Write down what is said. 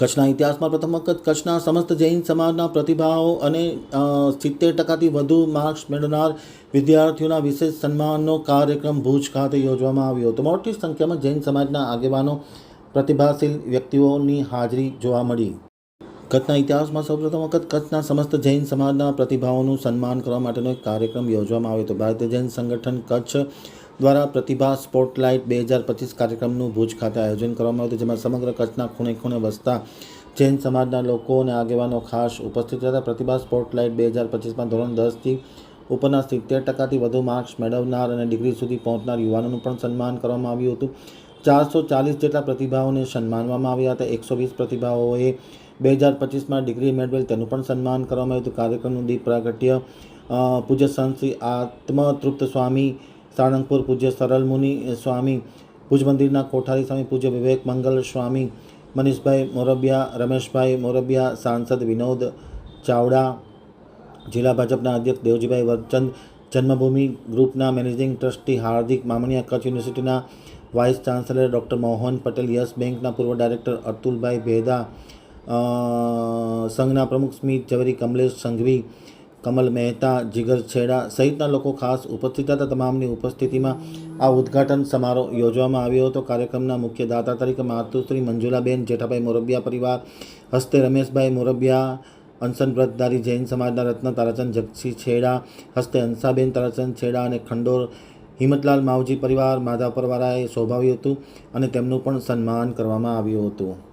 કચ્છના ઇતિહાસમાં પ્રથમ વખત કચ્છના સમસ્ત જૈન સમાજના પ્રતિભાઓ અને સિત્તેર ટકાથી વધુ માર્ક્સ મેળવનાર વિદ્યાર્થીઓના વિશેષ સન્માનનો કાર્યક્રમ ભુજ ખાતે યોજવામાં આવ્યો હતો. મોટી સંખ્યામાં જૈન સમાજના આગેવાનો, પ્રતિભાશીલ વ્યક્તિઓની હાજરી જોવા મળી. કચ્છના ઇતિહાસમાં સૌપ્રથમ વખત કચ્છના સમસ્ત જૈન સમાજના પ્રતિભાઓનું સન્માન કરવા માટેનો એક કાર્યક્રમ યોજવામાં આવ્યો હતો. ભારતીય જૈન સંગઠન કચ્છ દ્વારા પ્રતિભા સ્પોટલાઇટ બે હજાર પચીસ કાર્યક્રમનું ભુજ ખાતે આયોજન કરવામાં આવ્યું હતું, જેમાં સમગ્ર કચ્છના ખૂણે ખૂણે વસતા જૈન સમાજના લોકો અને આગેવાનો ખાસ ઉપસ્થિત હતા. પ્રતિભા સ્પોટલાઇટ બે હજાર પચીસમાં ધોરણ દસથી ઉપરના સિત્તેર ટકાથી વધુ માર્ક્સ મેળવનાર અને ડિગ્રી સુધી પહોંચનાર યુવાનોનું પણ સન્માન કરવામાં આવ્યું હતું. ચારસો ચાલીસ જેટલા પ્રતિભાઓને સન્માનવામાં આવ્યા હતા. એકસો વીસ પ્રતિભાઓએ બે હજાર પચીસમાં ડિગ્રી મેળવેલ તેનું પણ સન્માન કરવામાં આવ્યું હતું. કાર્યક્રમનું દીપ પ્રાગટ્ય પૂજ્ય સંત શ્રી આત્મતૃપ્ત સ્વામી સાળંગપુર પૂજ્ય સરળ મુનિ સ્વામી, ભુજ મંદિરના કોઠારી સ્વામી, પૂજ્ય વિવેક મંગલ સ્વામી, મનીષભાઈ મોરબિયા, રમેશભાઈ મોરબિયા, સાંસદ વિનોદ ચાવડા, જિલ્લા ભાજપના અધ્યક્ષ દેવજીભાઈ વરચંદ, જન્મભૂમિ ગ્રુપના મેનેજિંગ ટ્રસ્ટી હાર્દિક મામણીયા કચ્છ યુનિવર્સિટીના vice chancellor doctor Mohan Patel, Yes બેંકના પૂર્વ ડાયરેક્ટર અતુલભાઈ ભેદા સંઘના પ્રમુખ સ્મિત ઝવેરી, કમલેશ સંઘવી, કમલ મહેતા, જીગર છેડા સહિતના લોકો ખાસ ઉપસ્થિત હતા. તમામની ઉપસ્થિતિમાં આ ઉદ્ઘાટન સમારોહ યોજવામાં આવ્યો હતો. કાર્યક્રમના મુખ્ય દાતા તરીકે માતુશ્રી મંજુલાબેન, જેઠાભાઈ મોરબિયા પરિવાર, હસ્તે રમેશભાઈ મોરબિયા, અનશન વ્રતધારી જૈન સમાજના રત્ન તારાચંદ જગસી છેડા, હસ્તે હંસાબેન તારાચંદ છેડા અને ખંડોર હિંમતલાલ માવજી પરિવાર માધાપરવાળાએ શોભાવ્યું હતું અને તેમનું પણ સન્માન કરવામાં આવ્યું હતું.